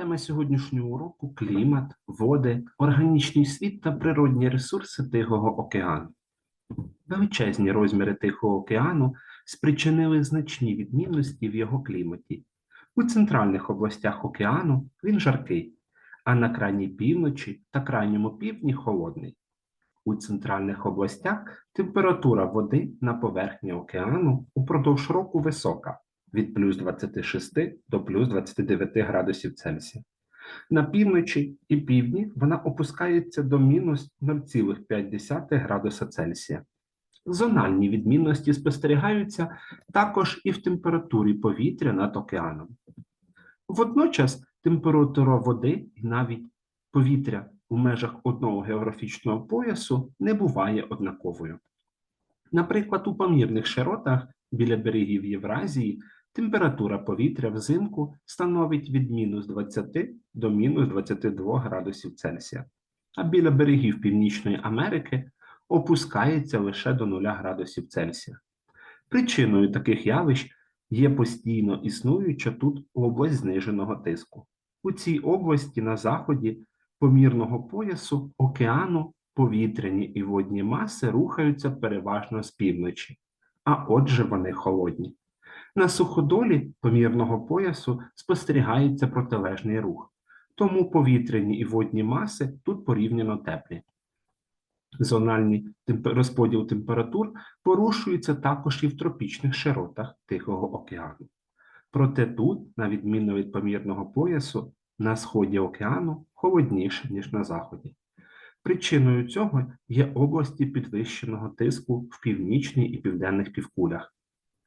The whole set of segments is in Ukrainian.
Тема сьогоднішнього уроку клімат, води, органічний світ та природні ресурси Тихого океану. Величезні розміри Тихого океану спричинили значні відмінності в його кліматі. У центральних областях океану він жаркий, а на крайній півночі та крайньому півдні холодний. У центральних областях температура води на поверхні океану упродовж року висока від плюс 26 до плюс 29 градусів Цельсія. На півночі і півдні вона опускається до мінус 0,5 градуса Цельсія. Зональні відмінності спостерігаються також і в температурі повітря над океаном. Водночас температура води і навіть повітря у межах одного географічного поясу не буває однаковою. Наприклад, у помірних широтах біля берегів Євразії температура повітря взимку становить від мінус 20 до мінус 22 градусів Цельсія, а біля берегів Північної Америки опускається лише до 0 градусів Цельсія. Причиною таких явищ є постійно існуюча тут область зниженого тиску. У цій області на заході помірного поясу океану повітряні і водні маси рухаються переважно з півночі, а отже вони холодні. На суходолі помірного поясу спостерігається протилежний рух, тому повітряні і водні маси тут порівняно теплі. Зональний розподіл температур порушується також і в тропічних широтах Тихого океану. Проте тут, на відміну від помірного поясу, на сході океану холодніше, ніж на заході. Причиною цього є області підвищеного тиску в північній і південних півкулях.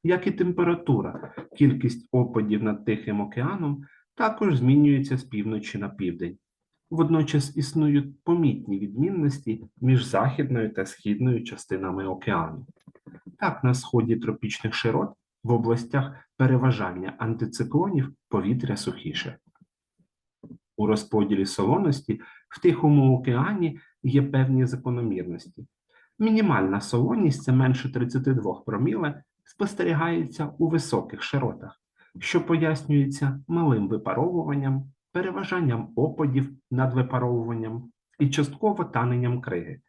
Як і температура, кількість опадів над Тихим океаном також змінюється з півночі на південь. Водночас існують помітні відмінності між західною та східною частинами океану. Так, на сході тропічних широт в областях переважання антициклонів повітря сухіше. У розподілі солоності в Тихому океані є певні закономірності. Мінімальна солоність це менше 32 проміле, спостерігається у високих широтах, що пояснюється малим випаровуванням, переважанням опадів над випаровуванням і частково таненням криги.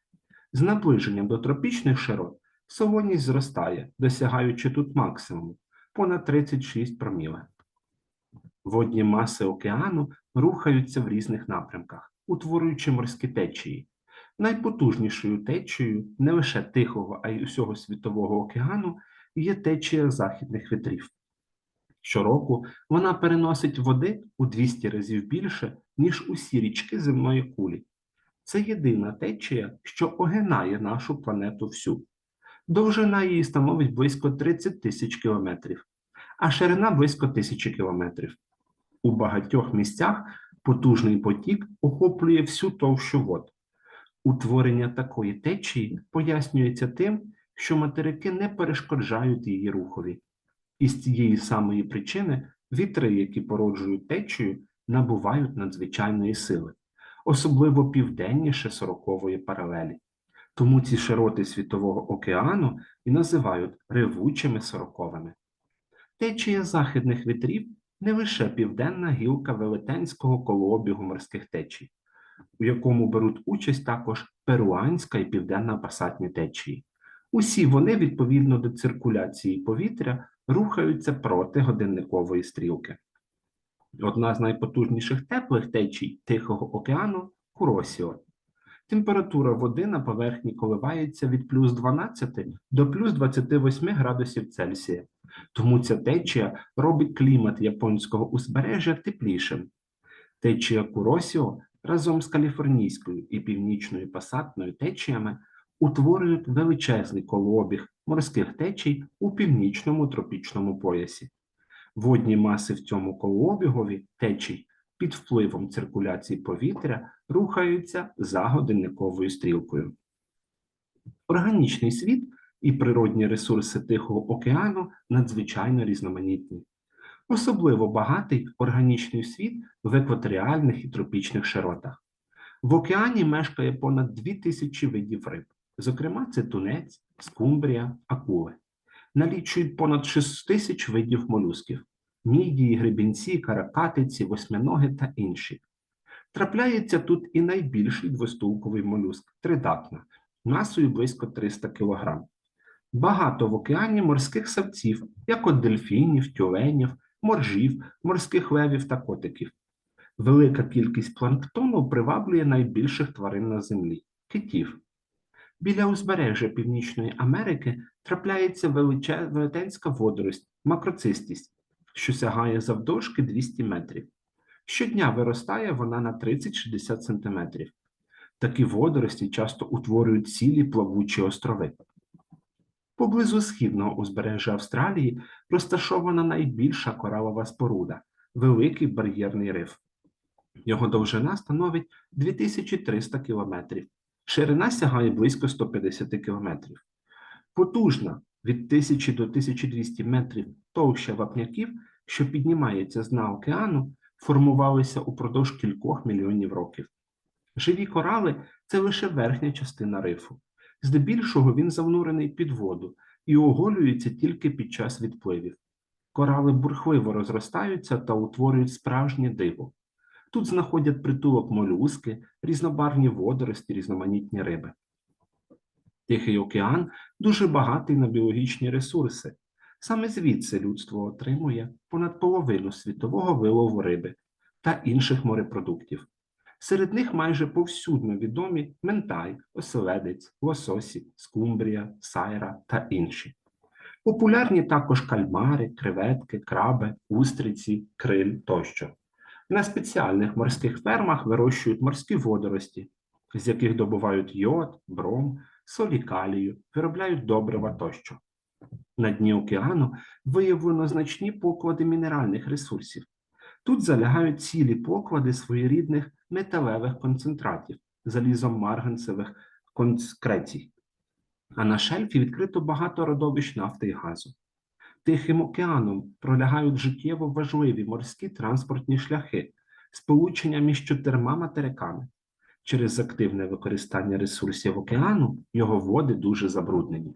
З наближенням до тропічних широт солоність зростає, досягаючи тут максимуму понад 36 проміле. Водні маси океану рухаються в різних напрямках, утворюючи морські течії. Найпотужнішою течією не лише Тихого, а й усього світового океану є течія західних вітрів. Щороку вона переносить води у 200 разів більше, ніж усі річки земної кулі. Це єдина течія, що огинає нашу планету всю. Довжина її становить близько 30 тисяч кілометрів, а ширина близько тисячі кілометрів. У багатьох місцях потужний потік охоплює всю товщу вод. Утворення такої течії пояснюється тим, що материки не перешкоджають її рухові. І з цієї самої причини вітри, які породжують течію, набувають надзвичайної сили, особливо південніше сорокової паралелі. Тому ці широти Світового океану і називають ревучими сороковими. Течія західних вітрів не лише південна гілка велетенського колообігу морських течій, у якому беруть участь також перуанська і південна пасатні течії. Усі вони, відповідно до циркуляції повітря, рухаються проти годинникової стрілки. Одна з найпотужніших теплих течій Тихого океану Куросіо. Температура води на поверхні коливається від плюс 12 до плюс 28 градусів Цельсія, тому ця течія робить клімат японського узбережжя теплішим. Течія Куросіо разом з каліфорнійською і північною пасатною течіями утворюють величезний колообіг морських течій у північному тропічному поясі. Водні маси в цьому колообігові течій під впливом циркуляції повітря рухаються за годинниковою стрілкою. Органічний світ і природні ресурси Тихого океану надзвичайно різноманітні. Особливо багатий органічний світ в екваторіальних і тропічних широтах. В океані мешкає понад 2000 видів риб, зокрема це тунець, скумбрія, акули. Налічують понад 6 тисяч видів молюсків. мідії, гребінці, каракатиці, восьминоги та інші. Трапляється тут і найбільший двостулковий молюск тридатна, масою близько 300 кг. Багато в океані морських савців, як от дельфінів, тюленів, моржів, морських левів та котиків. Велика кількість планктону приваблює найбільших тварин на землі китів. Біля узбережжя Північної Америки трапляється велетенська водорость макроцистість, що сягає завдовжки 200 метрів. Щодня виростає вона на 30-60 см. Такі водорості часто утворюють цілі плавучі острови. Поблизу східного узбережжя Австралії розташована найбільша коралова споруда Великий бар'єрний риф. Його довжина становить 2300 км, ширина сягає близько 150 км. Потужна від 1000 до 1200 метрів товща вапняків, що піднімається з дна океану, формувалися упродовж кількох мільйонів років. Живі корали це лише верхня частина рифу. Здебільшого він занурений під воду і оголюється тільки під час відпливів. Корали бурхливо розростаються та утворюють справжнє диво. Тут знаходять притулок молюски, різнобарвні водорості, різноманітні риби. Тихий океан дуже багатий на біологічні ресурси. Саме звідси людство отримує понад половину світового вилову риби та інших морепродуктів. Серед них майже повсюдно відомі ментай, оселедець, лососі, скумбрія, сайра та інші. Популярні також кальмари, креветки, краби, устриці, криль тощо. На спеціальних морських фермах вирощують морські водорості, з яких добувають йод, бром, солі калію, виробляють добрива тощо. На дні океану виявлено значні поклади мінеральних ресурсів. Тут залягають цілі поклади своєрідних металевих концентратів, залізомарганцевих конкрецій. А на шельфі відкрито багато родовищ нафти і газу. Тихим океаном пролягають життєво важливі морські транспортні шляхи, сполучення між чотирма материками. Через активне використання ресурсів океану його води дуже забруднені.